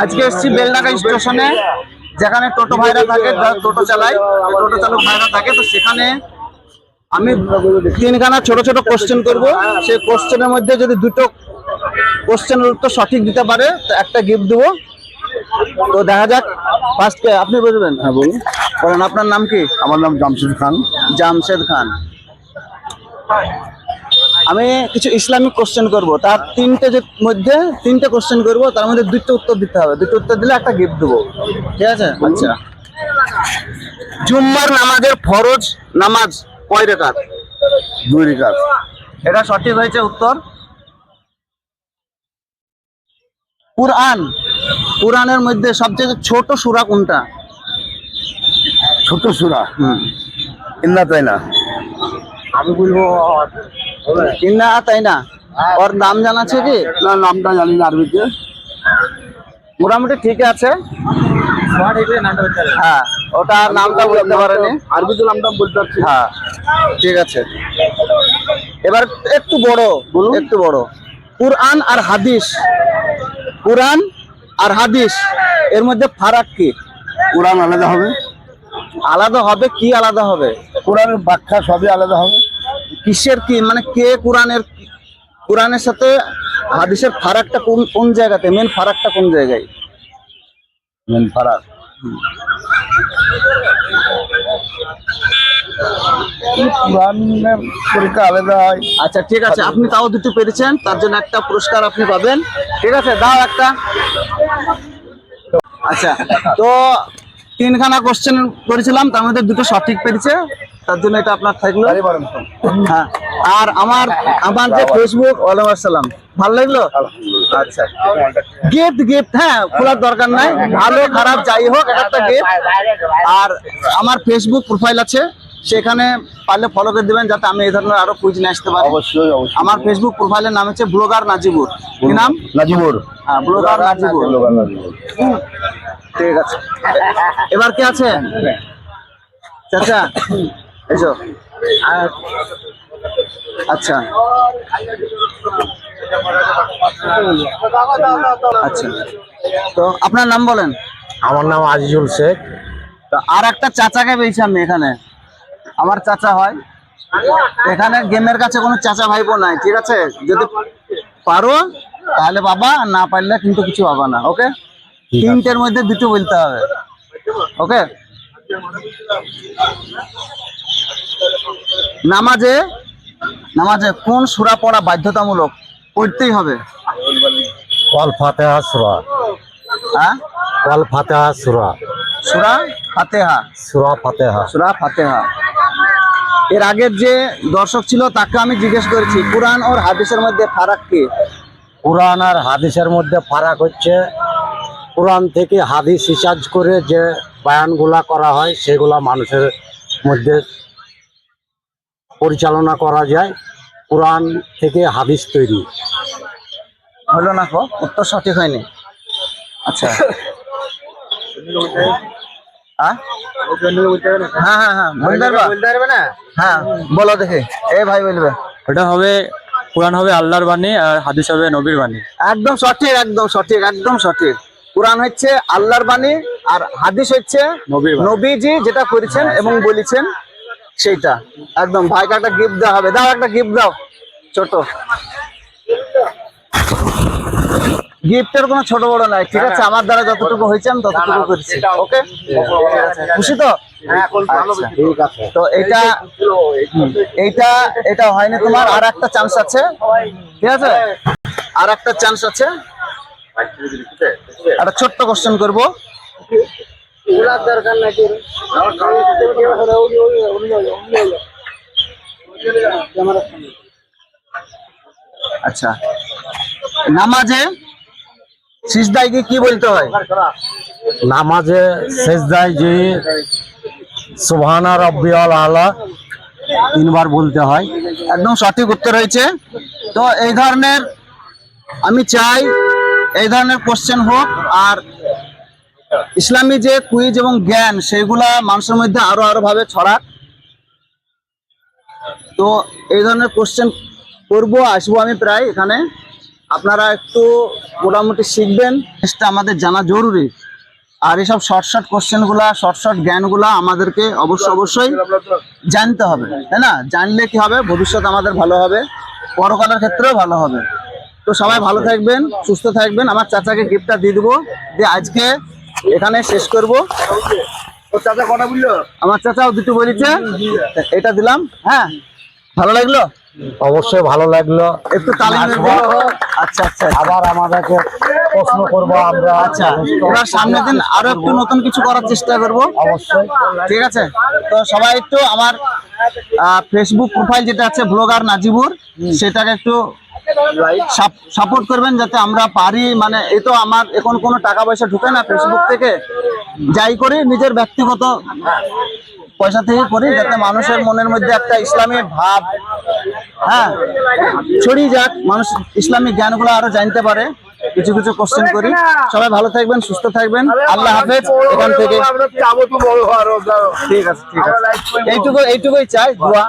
আজকে এসেছি বেলডাঙ্গা স্টেশনে যেখানে টোটো ভাইরা থাকে যারা টোটো চালায় টোটো চালক ভাইরা থাকে তো সেখানে আমি তিনখানা ছোট ছোট কোশ্চেন করব। সেই কোশ্চেনের মধ্যে যদি দুটো কোশ্চেনের উত্তর সঠিক দিতে পারে তো একটা গিফট দেবো। তো দেখা যাক ফার্স্ট আপনি বুঝবেন? হ্যাঁ বলুন। বলেন আপনার নাম কি? আমার নাম জামশেদ খান। জামশেদ খান। আমি কিছু ইসলামিক কোশ্চেন করব। তার তিনটে যে মধ্যে তিনটে কোশ্চেন করব তার মধ্যে দুটো উত্তর দিতে হবে। দুটো উত্তর দিলে একটা গিফট দেবো। ঠিক আছে? আচ্ছা। জুম্মার নামাজের ফরজ নামাজ কয় রেখাত? দুই রেখাত। এটা সঠিক হয়েছে উত্তর? কুরআন। কুরআনের মধ্যে সবচেয়ে ছোট সূরা কোনটা? ছোট সুরা? হুম। ইন্না তাই না আমি বলব ইন্না তাই না? ওর নাম জানা আছে কি? না নামটা জানি না আরবিতে। মোটামুটি ঠিক আছে। হ্যাঁ ওটা নামটা বলতে পারেনি। আরবিতে নামটা বলতে পারছি। হ্যাঁ ঠিক আছে। এবার একটু বড় বলুন। একটু বড়। কুরআন আর হাদিস। কুরআন আর হাদিস এর মধ্যে ফারাক কি? কোরআন আলাদা হবে। আলাদা হবে কি আলাদা হবে? কোরআনের ব্যাখ্যা সবই আলাদা হবে। কিসের কি? মানে কে কোরআনের কোরআনের সাথে হাদিসের ফারাকটা কোন কোন জায়গাতে? মেন ফারাকটা কোন জায়গায়? মেন ফারাক। পরীক্ষা আলাদা হয়। আচ্ছা ঠিক আছে। আপনি তাও দুটো পেরেছেন। তার জন্য একটা পুরস্কার আপনি পাবেন। ঠিক আছে দাও একটা। আচ্ছা তো তিনখানা কোশ্চেন করেছিলাম তার মধ্যে দুটো সঠিক পেরেছে। তার জন্য এটা আপনার থাকল? হ্যাঁ। আর আমার আমার যে ফেসবুক ওয়ালাইকুম আসসালাম। ভালো লাগল? আচ্ছা। গিফট গিফট হ্যাঁ খোলার দরকার নাই। ভালো খারাপ যাই হোক একটা গিফট আর আমার ফেসবুক প্রোফাইল আছে সেখানে পারলে ফলো করে দেবেন যাতে আমি এই ধরনের আরও কুইজ নিয়ে আসতে পারি। অবশ্যই অবশ্যই। আমার ফেসবুক প্রোফাইলের নাম হচ্ছে ব্লগার নাজিবুর। কি নাম? নাজিবুর। হ্যাঁ ব্লগার নাজিবুর। ব্লগার নাজিবুর। ঠিক আছে। এবার কে আছে? চাচা এসো। আর- আচ্ছা। আচ্ছা। তো আপনার নাম বলেন? আমার নাম আজিজুল শেখ। তো আর একটা চাচাকে পেয়েছি আমি এখানে। আমার চাচা হয়। এখানে গেমের কাছে কোনো চাচা ভাইপো নাই ঠিক আছে? যদি পারো তাহলে বাবা না পারলে কিন্তু কিছু পাবা না ওকে? তিনটের মধ্যে দুটো বলতে হবে ওকে? নামাজে নামাজে কোন সূরা পড়া বাধ্যতামূলক? পড়তেই হবে। ওয়াল ফাতেহা সুরা। হ্যাঁ? ওয়াল ফাতেহা সুরা। সূরা ফাতেহা। সুরা ফাতেহা। সুরা ফাতেহা। এর আগের যে দর্শক ছিল তাকে আমি জিজ্ঞেস করেছি কোরআন ওর হাদিসের মধ্যে ফারাক কি? কোরআন আর হাদিসের মধ্যে ফারাক হচ্ছে কোরআন থেকে হাদিস রিসার্চ করে যে বয়ানগুলা করা হয় সেগুলা মানুষের মধ্যে পরিচালনা করা যায় কোরআন থেকে হাদিস তৈরি। হলো না কো উত্তর সঠিক হয়নি। আচ্ছা। হ্যাঁ হ্যাঁ হ্যাঁ হ্যাঁ বলতে পারবা? হ্যাঁ বলো দেখে। এ ভাই বলবে। ওটা হবে কোরআন হবে আল্লাহর বাণী আর হাদিস হবে নবীর বাণী। একদম সঠিক একদম সঠিক একদম সঠিক। কোরআন হচ্ছে আল্লাহর বাণী আর হাদিস হচ্ছে নবীজি যেটা করেছেন এবং বলেছেন। সেইটা। একদম ভাইকে একটা গিফট দেওয়া হবে। দাও একটা গিফট দাও। ছোট। গিফটের কোনো ছোট বড় নাই। ঠিক আছে আমার দ্বারা যতটুকু হয়েছে আমি ততটুকু করেছি। ওকে খুশি তো? আচ্ছা। ঠিক আছে। তো এটা এইটা এটা হয়নি তোমার আর একটা চান্স আছে। ঠিক আছে? আর একটা চান্স আছে। একটা ছোট্ট কোশ্চেন করব। আচ্ছা। নামাজে সিজদায় গিয়ে কি বলতে হয়? নামাজে সেজদায় যে সুবহানা রব্বিয়াল আলা তিনবার বলতে হয়। একদম সঠিক উত্তর হয়েছে। তো এই ধরনের আমি চাই এই ধরনের কোশ্চেন হোক আর ইসলামী যে কুইজ এবং জ্ঞান, সেগুলা মানুষের মধ্যে আরও আরও ভাবে ছড়াক। তো এই ধরনের কোশ্চেন করব, আসব আমি প্রায় এখানে। আপনারা একটু মোটামুটি শিখবেন। জিনিসটা আমাদের জানা জরুরি। আর এসব শর্ট শর্ট কোশ্চেনগুলা শর্ট শর্ট জ্ঞানগুলা আমাদেরকে অবশ্যই অবশ্যই জানতে হবে, তাই না? জানলে কি হবে? ভবিষ্যৎ আমাদের ভালো হবে। পরকালের ক্ষেত্রেও ভালো হবে। তো সবাই ভালো থাকবেন, সুস্থ থাকবেন। আমার চাচাকে গিফটটা দিয়ে দেবো। দিয়ে আজকে এখানে শেষ করব। চাচা কটা বলল? আমার চাচাও দুটো বলেছে এটা দিলাম। হ্যাঁ ভালো লাগল? অবশ্যই ভালো লাগল। একটু তালি আচ্ছা আচ্ছা আবার আমাদেরকে প্রশ্ন করব আমরা। আচ্ছা এবার সামনের দিন আরও একটু নতুন কিছু করার চেষ্টা করব। অবশ্যই। ঠিক আছে? তো সবাই একটু আমার ফেসবুক প্রোফাইল যেটা আছে ব্লগার নাজিবুর সেটাকে একটু সাপোর্ট করবেন যাতে আমরা পারি মানে এই তো আমার এখন কোনো টাকা পয়সা ঢুকে না ফেসবুক থেকে। যাই করি নিজের ব্যক্তিগত পয়সা থেকে করি যাতে মানুষের মনের মধ্যে একটা ইসলামের ভাব হ্যাঁ ছড়িয়ে যাক। মানুষ ইসলামিক জ্ঞানগুলো আরও জানতে পারে। কিছু কিছু কোশ্চেন করি। সবাই ভালো থাকবেন সুস্থ থাকবেন। আল্লাহ হাফেজ। এখান থেকে ঠিক আছে ঠিক আছে। এইটুকু এইটুকুই চাই দোয়া।